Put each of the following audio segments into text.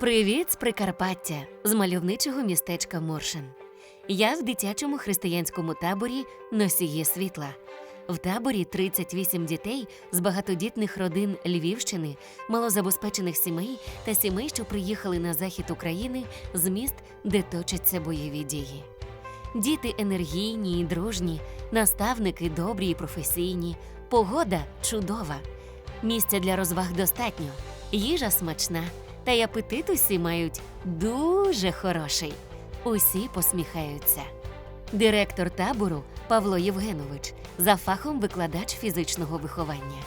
Привіт з Прикарпаття, з мальовничого містечка Моршин. Я в дитячому християнському таборі Носіє світла. В таборі 38 дітей з багатодітних родин Львівщини, малозабезпечених сімей та сімей, що приїхали на захід України з міст, де точаться бойові дії. Діти енергійні і дружні, наставники добрі і професійні, погода чудова. Місця для розваг достатньо, їжа смачна, та й апетит усі мають дуже хороший. Усі посміхаються. Директор табору Павло Євгенович, за фахом викладач фізичного виховання.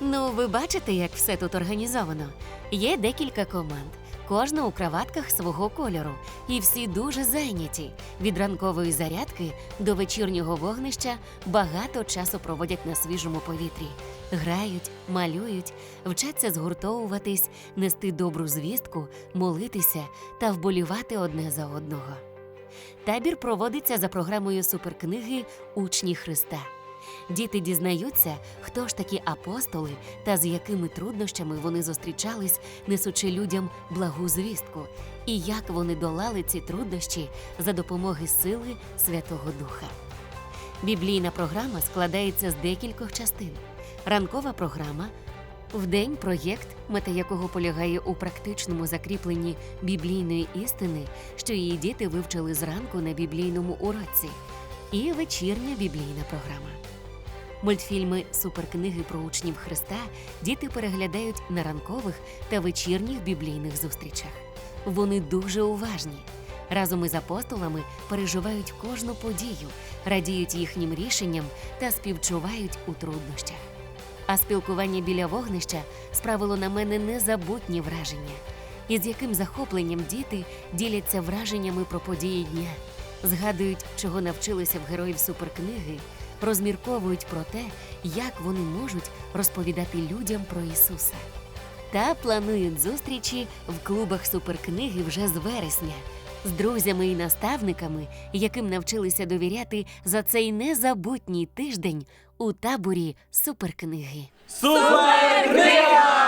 Ну, ви бачите, як все тут організовано. Є декілька команд, кожна у краватках свого кольору, і всі дуже зайняті. Від ранкової зарядки до вечірнього вогнища багато часу проводять на свіжому повітрі. Грають, малюють, вчаться згуртовуватись, нести добру звістку, молитися та вболівати одне за одного. Табір проводиться за програмою суперкниги Учні Христа. Діти дізнаються, хто ж такі апостоли та з якими труднощами вони зустрічались, несучи людям благу звістку, і як вони долали ці труднощі за допомоги сили Святого Духа. Біблійна програма складається з декількох частин. Ранкова програма Вдень проєкт, мета якого полягає у практичному закріпленні біблійної істини, що її діти вивчили зранку на біблійному уроці, і вечірня біблійна програма. Мультфільми Суперкниги про учнів Христа діти переглядають на ранкових та вечірніх біблійних зустрічах. Вони дуже уважні. Разом із апостолами переживають кожну подію, радіють їхнім рішенням та співчувають у труднощах. А спілкування біля вогнища справило на мене незабутні враження, із яким захопленням діти діляться враженнями про події дня, згадують, чого навчилися в героїв суперкниги, розмірковують про те, як вони можуть розповідати людям про Ісуса. Та планують зустрічі в клубах суперкниги вже з вересня з друзями і наставниками, яким навчилися довіряти за цей незабутній тиждень у таборі суперкниги. Суперкнига!